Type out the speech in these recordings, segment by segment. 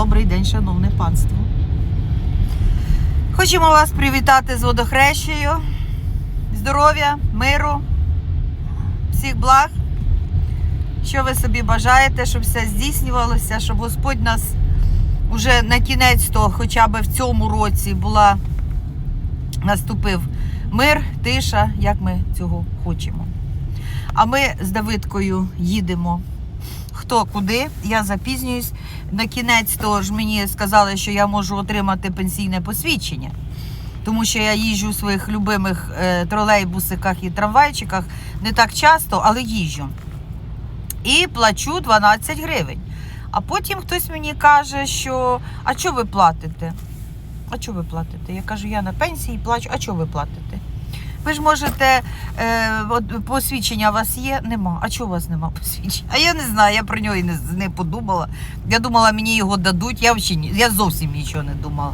Добрий день, шановне панство. Хочемо вас привітати з водохрещею. Здоров'я, миру, всіх благ. Що ви собі бажаєте, щоб все здійснювалося, щоб Господь нас уже на кінець то хоча б в цьому році була наступив мир, тиша, як ми цього хочемо. А ми з Давидкою їдемо. Хто куди? Я запізнююсь. На кінець того ж мені сказали, що я можу отримати пенсійне посвідчення, тому що я їжджу у своїх любимих е, тролейбусиках і трамвайчиках не так часто, але їжджу. І плачу 12 гривень. А потім хтось мені каже, що а що ви платите? А що ви платите? Я кажу, я на пенсії плачу, а що ви платите? Ви ж можете, е, от посвідчення у вас є? Нема. А чого у вас нема посвідчення? А я не знаю, я про нього і не, не подумала. Я думала, мені його дадуть, я, взагалі, я зовсім нічого не думала.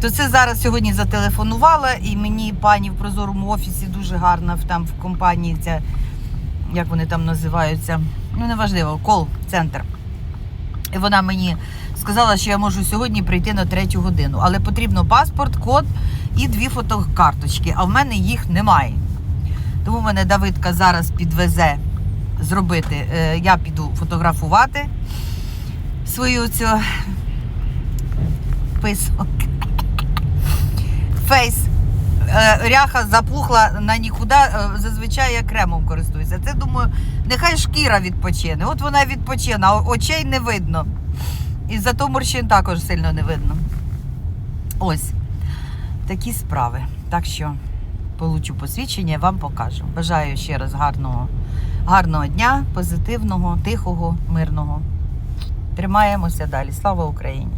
То це зараз сьогодні зателефонувала, і мені пані в прозорому офісі дуже гарна в- там в компанії ця, як вони там називаються, ну неважливо, кол-центр. І вона мені сказала, що я можу сьогодні прийти на третю годину, але потрібно паспорт, код і дві фотокарточки, а в мене їх немає. Тому мене Давидка зараз підвезе зробити. е, Я піду фотографувати свою цю писок. Фейс. Е, Ряха запухла на нікуди, е, зазвичай я кремом користуюся. Це думаю, нехай шкіра відпочине. От вона відпочине, а очей не видно. І зато морщин також сильно не видно. Ось такі справи. Так що получу посвідчення, вам покажу. Бажаю ще раз гарного, гарного дня, позитивного, тихого, мирного. Тримаємося далі. Слава Україні!